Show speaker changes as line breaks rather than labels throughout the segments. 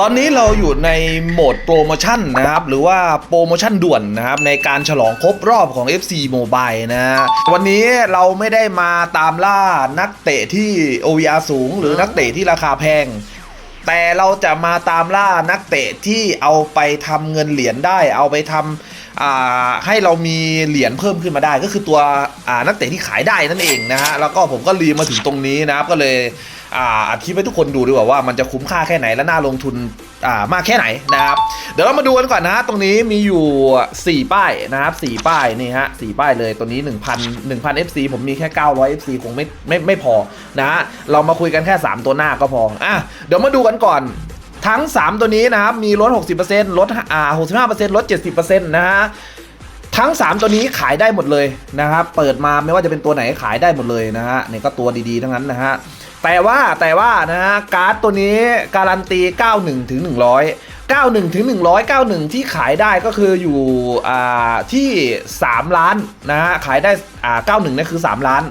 ตอนนี้เราอยู่ในโหมดโปรโมชั่นนะครับ หรือว่าโปรโมชั่นด่วนนะครับ ในการฉลองครบรอบของ FC Mobile นะฮะวันนี้เราไม่ได้มาตามล่านักเตะที่ OVR สูง หรือนักเตะที่ราคาแพง แต่เราจะมาตามล่านักเตะที่เอาไปทำเงินเหรียญได้ เอาไปทำให้เรามีเหรียญเพิ่มขึ้นมาได้ ก็คือตัวนักเตะที่ขายได้นั่นเองนะฮะแล้วก็ผมก็รีมาถึงตรงนี้นะครับก็เลย อัดคลิปให้ทุกคนดูดีกว่าว่ามันจะคุ้มค่าแค่ไหนและน่าลงทุนมากแค่ไหนนะครับ เดี๋ยวเรามาดูกันก่อนนะฮะตรงนี้มีอยู่ 4 ป้ายนะครับ4ป้ายนี่ฮะ4ป้ายเลยตัวนี้ 1,000 1,000 FC ผมมีแค่ 900 FC คงไม่ไม่ไม่พอนะฮะเรามาคุยกันแค่ 3 ตัวหน้าก็พออะเดี๋ยวมาดูกันก่อนทั้ง 3 ตัวนี้นะครับมีลด 60%ลดอ่า65%ลด 70%นะฮะทั้ง 3 ตัวนี้ขายได้หมดเลยนะครับเปิดมาไม่ว่าจะเป็นตัวไหนขายได้หมดเลยนะฮะนี่ก็ตัวดีๆทั้งนั้นนะฮะ แต่ว่าแต่ว่านะฮะการ์ดตัวนี้การันตี 91ถึง100 91ถึง100 91 ที่ขายได้ก็คืออยู่ที่ 3 ล้านนะฮะขายได้ 91นี่คือ 3 ล้าน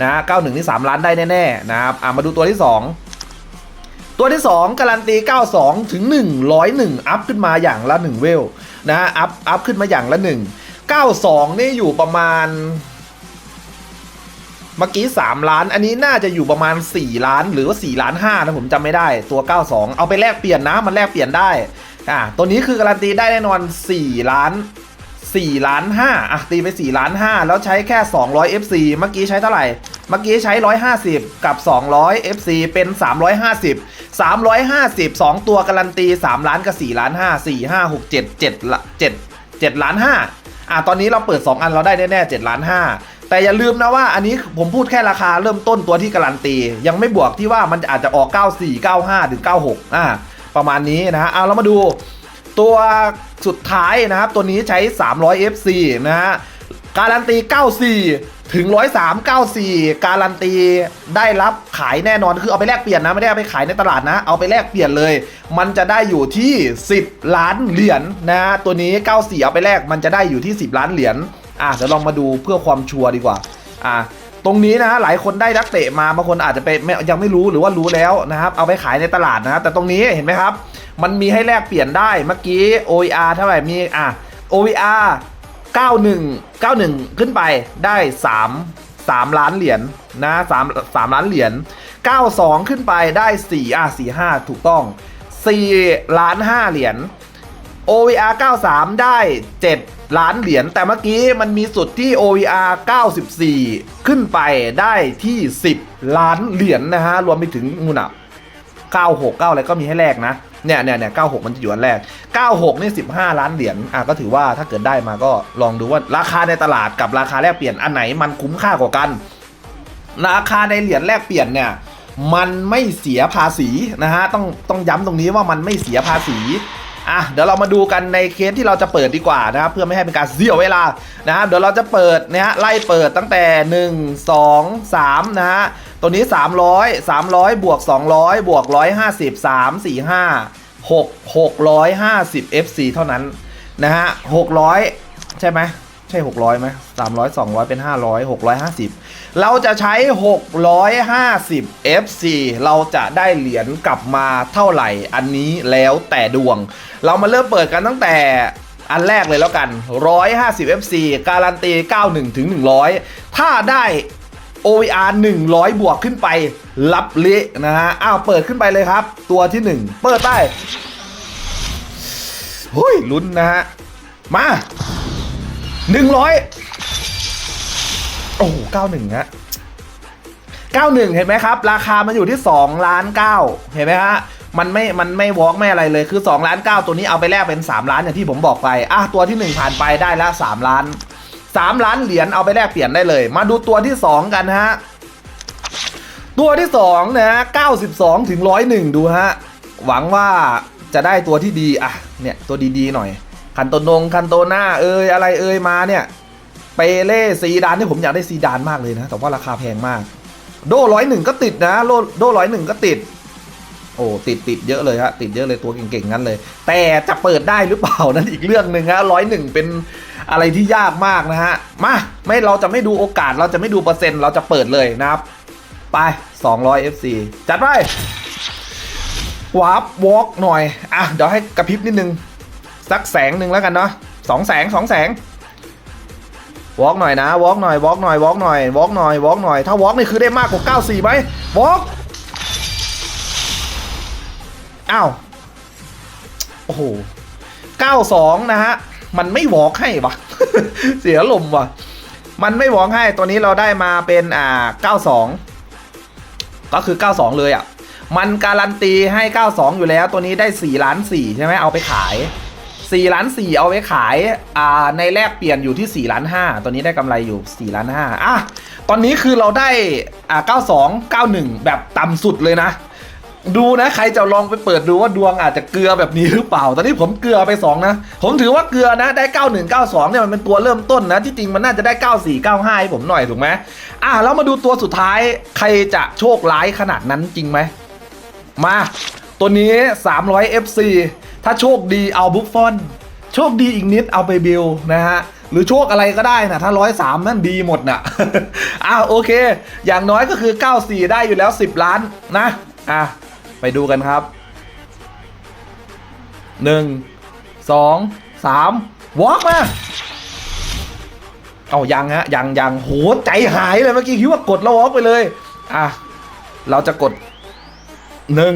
นะฮะ91นี่3ล้านได้แน่ๆนะครับมาดูตัวที่ 2 ตัวที่ 2 การันตี 92ถึง101 อัพขึ้นมาอย่างละ 1 เวลนะฮะอัพอัพขึ้นมาอย่างละ 1 92 นี่อยู่ประมาณ เมื่อกี้ 3 ล้าน อันนี้น่าจะอยู่ประมาณ 4 ล้าน หรือว่า4ล้าน5นะผมจำไม่ได้ตัว 92 เอาไปแลกเปลี่ยนนะ มันแลกเปลี่ยนได้อ่าตัวนี้คือการันตีได้แน่นอน 4 ล้าน 4 ล้าน5อะตีไป 4 ล้าน 5 แล้วใช้แค่ 200 FC เมื่อกี้ใช้เท่าไหร่ เมื่อกี้ใช้ 150 กับ 200 FC เป็น 350 350 2 ตัวการันตี 3 ล้านกับ 4 ล้าน 5 4 5 6 7 7 7 7ล้าน5อะตอนนี้เราเปิด 2 อันเราได้แน่ๆ7ล้าน5 แต่อย่าลืมนะว่าอันนี้ผมพูดแค่ราคาเริ่มต้นตัวที่การันตี ยังไม่บวกที่ว่ามันอาจจะออก 94 95 ถึง 96 อ่า ประมาณนี้นะฮะเอาเรามาดูตัวสุดท้ายนะครับ ตัวนี้ใช้ 300 FC นะฮะการันตี 94 ถึง 103 94 การันตีได้รับขายแน่นอนคือเอาไปแลกเปลี่ยนนะ ไม่ได้เอาไปขายในตลาดนะ เอาไปแลกเปลี่ยนเลย มันจะได้อยู่ที่ 10 ล้านเหรียญนนะตัวนี้ 94 เอาไปแลกมันจะได้อยู่ที่ 10 ล้านเหรียญ อะเดี๋ยวลองมาดูเพื่อความชัวร์ดีกว่า อะตรงนี้นะหลายคนได้นักเตะมาบางคนอาจจะไปยังไม่รู้หรือว่ารู้แล้วนะครับเอาไปขายในตลาดนะครับแต่ตรงนี้เห็นไหมครับ มันมีให้แลกเปลี่ยนได้เมื่อกี้ OER เท่าไหร่มีอะ OER 91 91 ขึ้นไปได้ 3 3 ล้านเหรียญนะ3 3ล้านเหรียญ92 ขึ้นไปได้ 4 อะ 45 ถูกต้อง 4 ล้าน 5 เหรียญ OVR 93 ได้ 7 ล้านเหรียญ แต่เมื่อกี้มันมีสุดที่ OVR 94 ขึ้นไปได้ที่ 10 ล้านเหรียญนะฮะ รวมไปถึงงูน่ะ96 9 อะไรก็มีให้แลกนะ เนี่ยเนี่ยเนี่ย96 มันจะอยู่อันแรก 96 นี่ 15 ล้านเหรียญ อะก็ถือว่าถ้าเกิดได้มาก็ลองดูว่าราคาในตลาดกับราคาแลกเปลี่ยนอันไหนมันคุ้มค่ากว่ากัน ราคาในเหรียญแลกเปลี่ยนเนี่ยมันไม่เสียภาษีนะฮะ ต้องต้องย้ำตรงนี้ว่ามันไม่เสียภาษี อะเดี๋ยวเรามาดูกันในเคสที่เราจะเปิดดีกว่านะครับเพื่อไม่ให้เป็นการเสียเวลานะครับเดี๋ยวเราจะเปิดนะฮะไล่เปิดตั้งแต่ 1 2 3นะฮะตัวนี้ 300 300 บวก 200 บวก 150 3 4 5 6 650 FC เท่านั้นนะฮะ600 ใช่ไหม ใช่ 600ไหม300 200เป็น 500 650 เราจะใช้ 650 FC เราจะได้เหรียญกลับมาเท่าไหร่ อันนี้แล้วแต่ดวง เรามาเริ่มเปิดกันตั้งแต่อันแรกเลยแล้วกัน 150 FC การันตี 91ถึง100 ถ้าได้ OVR 100 บวกขึ้นไป รับเละนะฮะ อ้าว เปิดขึ้นไปเลยครับ ตัวที่ 1 เปิดได้เฮ้ยลุ้นนะฮะ มา 100โอ้โห91ฮะ91เห็นไหมครับ ราคามันอยู่ที่2ล้าน9เห็นไหมฮะมันไม่ มันไม่วอล์กไม่อะไรเลย คือ2ล้าน9ตัวนี้เอาไปแลกเป็น 3 ล้านอย่างที่ผมบอกไป อะ ตัวที่ 1 ผ่านไปได้แล้ว3ล้าน 3 ล้านเหรียญเอาไปแลกเปลี่ยนได้เลย มาดูตัวที่ 2 กันฮะ ตัวที่2นะฮะ92 ถึง 101 ดูฮะ หวังว่าจะได้ตัวที่ดี อะ เนี่ย ตัวดีๆ หน่อย คันโตนงคันโตหน้าเอยอะไรเอยมาเนี่ยเปเล่ซีดานที่ผมอยากได้ซีดานมากเลยนะ แต่ว่าราคาแพงมาก โดร้อยหนึ่งก็ติดนะโลโดร้อยหนึ่งก็ติด โอ้ติดติดเยอะเลยฮะติดเยอะเลยตัวเก่งๆงั้นเลย แต่จะเปิดได้หรือเปล่านั่นอีกเรื่องหนึ่งฮะร้อยหนึ่งเป็นอะไรที่ยากมากนะฮะมาไม่เราจะไม่ดูโอกาสเราจะไม่ดูเปอร์เซ็นต์เราจะเปิดเลยนะครับไป 200 FC จัดไปวาร์ปวอล์กหน่อย อะ เดี๋ยวให้กระพริบนิดนึง สักแสงหนึ่งแล้วกันเนาะสองแสงสองแสงวอล์กหน่อยนะวอล์กหน่อยวอล์กหน่อยวอล์กหน่อยวอล์กหน่อยวอล์กหน่อย ถ้าวอล์กนี่คือได้มากกว่า 94ไหมวอล์กอ้าว โอ้โห 92 นะฮะ มันไม่วอล์กให้ปะเสียลมว่ะ มันไม่วอล์กให้ตัวนี้เราได้มาเป็นอ่า 92 ก็คือ 92 เลยอะ มันการันตีให้ 92 อยู่แล้ว ตัวนี้ได้ 4 ล้าน 4 ใช่ไหมเอาไปขาย 4ล้าน4เอาไปขายอ่าในแลกเปลี่ยนอยู่ที่4ล้าน5ตัวนี้ได้กำไรอยู่4ล้าน5อะตอนนี้คือเราได้อ่า92 91 แบบต่ำสุดเลยนะ ดูนะใครจะลองไปเปิดดูว่าดวงอาจจะเกลือแบบนี้หรือเปล่า ตอนนี้ผมเกลือไป2นะผมถือว่าเกลือนะได้ 91 92เนี่ยมันเป็นตัวเริ่มต้นนะที่จริงมันน่าจะได้ 94 95ให้ผมหน่อยถูกไหมอะแล้วมาดูตัวสุดท้ายใครจะโชคร้ายขนาดนั้นจริงไหมมาตัวนี้ 300 FC ถ้าโชคดีเอาบุฟฟอน โชคดีอีกนิดเอาไปบิลนะฮะหรือโชคอะไรก็ได้นะถ้าร้อยสามนั่นดีหมดนะอะโอเค อย่างน้อยก็คือ 94 ได้อยู่แล้ว 10 ล้านนะ อะ ไปดูกันครับ 1 2 3วอล์กมาเอายังฮะยังยังโหใจหายเลยเมื่อกี้คิดว่ากดแล้ววอล์กไปเลย อะ เราจะกดหนึ่ง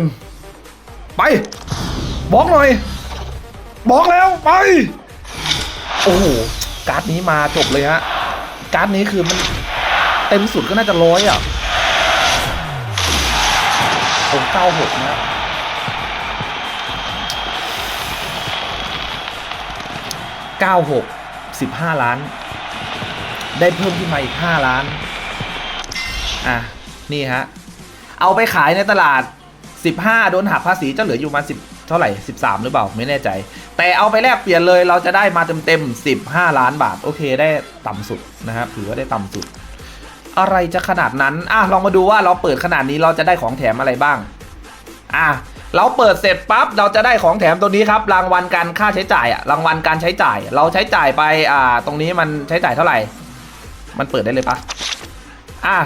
ไป บอกหน่อยบอกแล้วไปโอ้โหการ์ดนี้มาจบเลยฮะการ์ดนี้คือมันเต็มสุดก็น่าจะร้อยอะโอ้เก้าหกนะเก้าหกสิบห้าล้าน ได้เพิ่มขึ้นมาอีกห้าล้าน อะ นี่ฮะ เอาไปขายในตลาด15โดนหักภาษีจะเหลืออยู่มาณ10 เท่าไหร่ 13 หรือเปล่าไม่แน่ใจ แต่เอาไปแลกเปลี่ยนเลยเราจะได้มาเต็มๆ 15 ล้านบาท โอเคได้ต่ำสุดนะครับถือว่าได้ต่ำสุด อะไรจะขนาดนั้นอะลองมาดูว่าเราเปิดขนาดนี้เราจะได้ของแถมอะไรบ้างอะเราเปิดเสร็จปั๊บเราจะได้ของแถมตัวนี้ครับ รางวัลการค่าใช้จ่ายอะรางวัลการใช้จ่าย เราใช้จ่ายไปอ่าตรงนี้มันใช้จ่ายเท่าไหร่ มันเปิดได้เลยปะอะ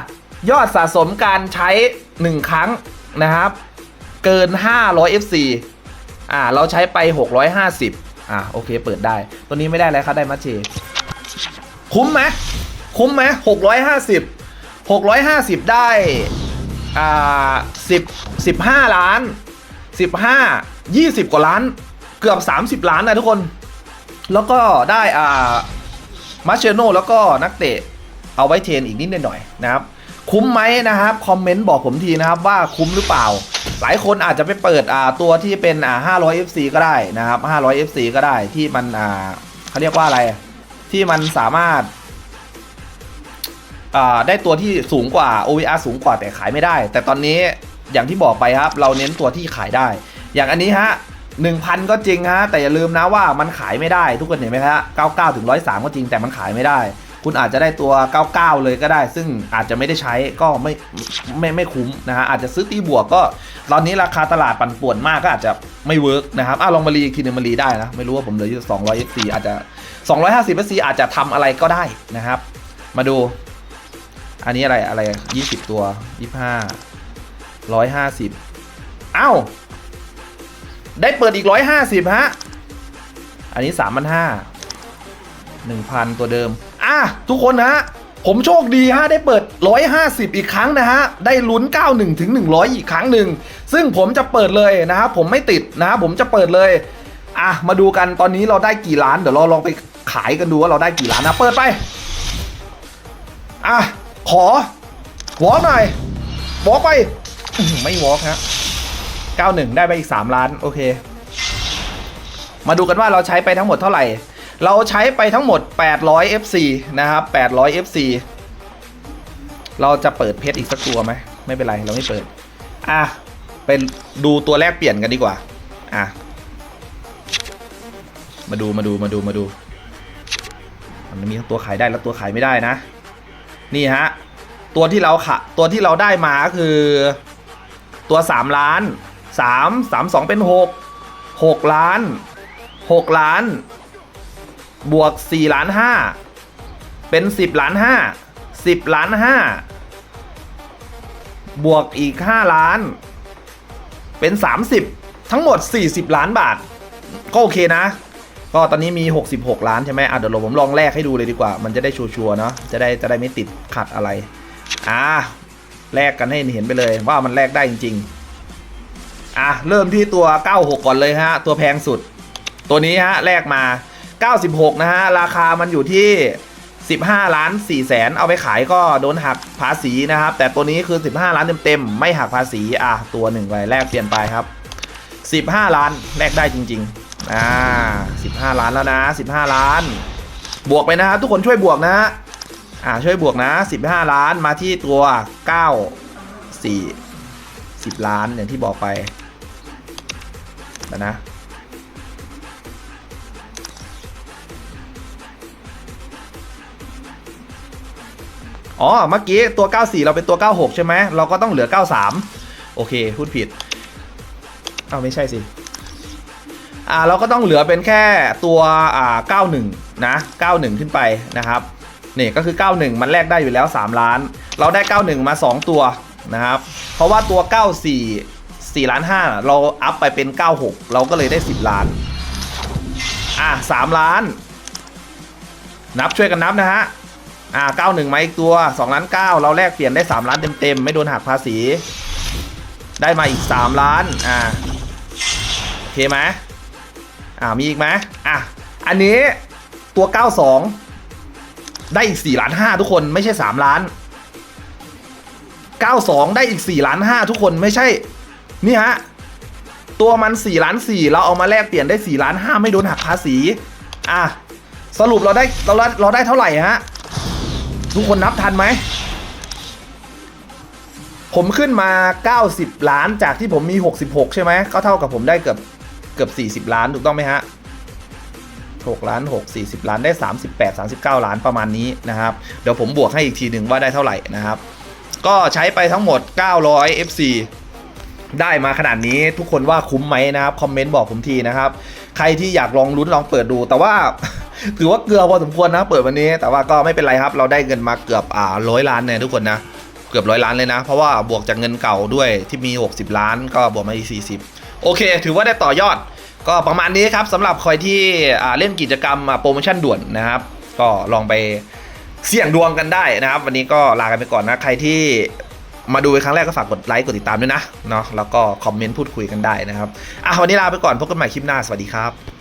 ยอดสะสมการใช้ 1 ครั้งนะครับ เกิน 500 FC อ่า เราใช้ไป 650 อ่าโอเค เปิดได้ ตัวนี้ไม่ได้แล้วครับ ได้มัชเช คุ้มไหมคุ้มไหม650 650ได้ อ่า10 15ล้าน15 20กว่าล้าน เกือบ30ล้านนะทุกคน แล้วก็ได้ อ่ามาเชโนแล้วก็นักเตะเอาไว้เทรนอีกนิดหน่อยนะครับ คุ้มไหมนะครับคอมเมนต์บอกผมทีนะครับว่าคุ้มหรือเปล่า หลายคนอาจจะไปเปิดอ่าตัวที่เป็นอ่า500 FC ก็ได้นะครับ500 FC ก็ได้ที่มันอ่าเขาเรียกว่าอะไร ที่มันสามารถอ่าได้ตัวที่สูงกว่า OVR สูงกว่าแต่ขายไม่ได้ แต่ตอนนี้อย่างที่บอกไปครับ เราเน้นตัวที่ขายได้ อย่างอันนี้ฮะ1,000 ก็จริงฮะแต่อย่าลืมนะว่ามันขายไม่ได้ทุกคนเห็นไหมฮะ99ถึง103 ก็จริงแต่มันขายไม่ได้ คุณอาจจะได้ตัว 99 เลยก็ได้ ซึ่งอาจจะไม่ได้ใช้ก็ไม่ไม่ไม่คุ้มนะฮะอาจจะซื้อตีบวกก็ตอนนี้ราคาตลาดปั่นป่วนมากก็อาจจะไม่เวิร์กนะครับอะลองมารีอีกทีนึงมารีได้นะ ไม่รู้ว่าผมเหลืออยู่200 FC อาจจะ 250 FC อาจจะทำอะไรก็ได้นะครับ มาดู อันนี้อะไรอะไร 20 ตัว 25 150อ้าวได้เปิดอีก 150 ฮะ อันนี้ 3,500 1,000 ตัวเดิม อะทุกคนนะผมโชคดีฮะได้เปิด 150 อีกครั้งนะฮะ ได้ลุ้น 91 ถึง 100 อีกครั้งหนึ่ง ซึ่งผมจะเปิดเลยนะครับผมไม่ติดนะผมจะเปิดเลย อะ มาดูกันตอนนี้เราได้กี่ล้าน เดี๋ยวเราลองไปขายกันดูว่าเราได้กี่ล้านนะ เปิดไป อะ ขอวอล์กหน่อยวอล์กไป ไม่วอล์กฮะ 91 ได้ไปอีก 3 ล้าน โอเค มาดูกันว่าเราใช้ไปทั้งหมดเท่าไหร่ เราใช้ไปทั้งหมด 800 FC นะครับ 800 FC เราจะเปิดเพชรอีกสักตัวไหม ไม่เป็นไร เราไม่เปิด อะ เป็นดูตัวแรกเปลี่ยนกันดีกว่า อะ มาดู มาดู มาดู มาดู มันมีทั้งตัวขายได้และตัวขายไม่ได้นะ นี่ฮะ ตัวที่เราขะตัวที่เราได้มาก็คือ ตัว 3 ล้าน 3 3 2 เป็น 6 6 ล้าน 6 ล้าน บวก4ล้าน5เป็น 10ล้าน5 10ล้าน5บวกอีก 5 ล้าน เป็น 30 ทั้งหมด 40 ล้านบาท ก็โอเคนะ ก็ตอนนี้มี 66 ล้านใช่ไหมอะเดี๋ยวผมลองแลกให้ดูเลยดีกว่า มันจะได้ชัวร์ๆเนาะจะได้จะได้ไม่ติดขัดอะไร อ่าแลกกันให้เห็นไปเลยว่ามันแลกได้จริง ๆ อะเริ่มที่ตัว 96 ก่อนเลยฮะ ตัวแพงสุด ตัวนี้ฮะแลกมา 96 นะฮะ ราคามันอยู่ที่ 15 ล้าน4แสนเอาไปขายก็โดนหักภาษีนะครับ แต่ตัวนี้คือ 15 ล้านเต็มๆ ไม่หักภาษี อะ ตัวหนึ่งไปแลกเปลี่ยนไปครับ 15 ล้านแลกได้จริง ๆ อ่า 15 ล้านแล้วนะ 15 ล้าน บวกไปนะครับ ทุกคนช่วยบวกนะฮะอ่าช่วยบวกนะ 15 ล้านมาที่ตัว 9 4 10 ล้านอย่างที่บอกไปนะ อ๋อ เมื่อกี้ตัว 94 เราเป็นตัว 96 ใช่ไหม เราก็ต้องเหลือ 93 โอเค พูดผิด เอาไม่ใช่สิ อ่า เราก็ต้องเหลือเป็นแค่ตัวอ่า91 นะ 91 ขึ้นไปนะครับ นี่ก็คือ 91 มันแลกได้อยู่แล้ว 3 ล้าน เราได้ 91 มา 2 ตัวนะครับ เพราะว่าตัว 94 4ล้าน5เราอัพไปเป็น 96 เราก็เลยได้ 10 ล้าน อะ 3 ล้าน นับช่วยกันนับนะฮะ อ่า91มาอีกตัว2ล้าน9เราแลกเปลี่ยนได้3ล้านเต็มๆ ไม่โดนหักภาษี ได้มาอีก3ล้านอ่าโอเคไหมอ่ามีอีกไหมอะอันนี้ตัว92ได้อีก4ล้าน5ทุกคนไม่ใช่3ล้าน92ได้อีก4ล้าน5ทุกคนไม่ใช่ นี่ฮะตัวมัน4ล้าน4เราเอามาแลกเปลี่ยนได้4ล้าน5ไม่โดนหักภาษี อะสรุปเราได้เราได้เราได้เท่าไหร่ฮะ ทุกคนนับทันไหม ผมขึ้นมา 90 ล้านจากที่ผมมี 66 ใช่ไหมก็เท่ากับผมได้เกือบเกือบ 40 ล้านถูกต้องไหมฮะ6ล้าน6 40 ล้านได้ 38 39 ล้านประมาณนี้นะครับ เดี๋ยวผมบวกให้อีกทีหนึ่งว่าได้เท่าไหร่นะครับ ก็ใช้ไปทั้งหมด 900 FC ได้มาขนาดนี้ทุกคนว่าคุ้มไหมนะครับ คอมเมนต์บอกผมทีนะครับ ใครที่อยากลองลุ้นลองเปิดดูแต่ว่า ถือว่าเกลือพอสมควรนะ เปิดวันนี้แต่ว่าก็ไม่เป็นไรครับ เราได้เงินมาเกือบอ่าร้อยล้านเนี่ยทุกคนนะเกือบร้อยล้านเลยนะ เพราะว่าบวกจากเงินเก่าด้วยที่มี 60 ล้าน ก็บวกมาอีก40 โอเค ถือว่าได้ต่อยอด ก็ประมาณนี้ครับสำหรับใครที่อ่าเล่นกิจกรรมโปรโมชั่นด่วนนะครับ ก็ลองไปเสี่ยงดวงกันได้นะครับ วันนี้ก็ลากันไปก่อนนะ ใครที่มาดูเป็นครั้งแรกก็ฝากกดไลค์กดติดตามด้วยนะเนาะแล้วก็คอมเมนต์พูดคุยกันได้นะครับอะวันนี้ลาไปก่อนพบกันใหม่คลิปหน้าสวัสดีครับ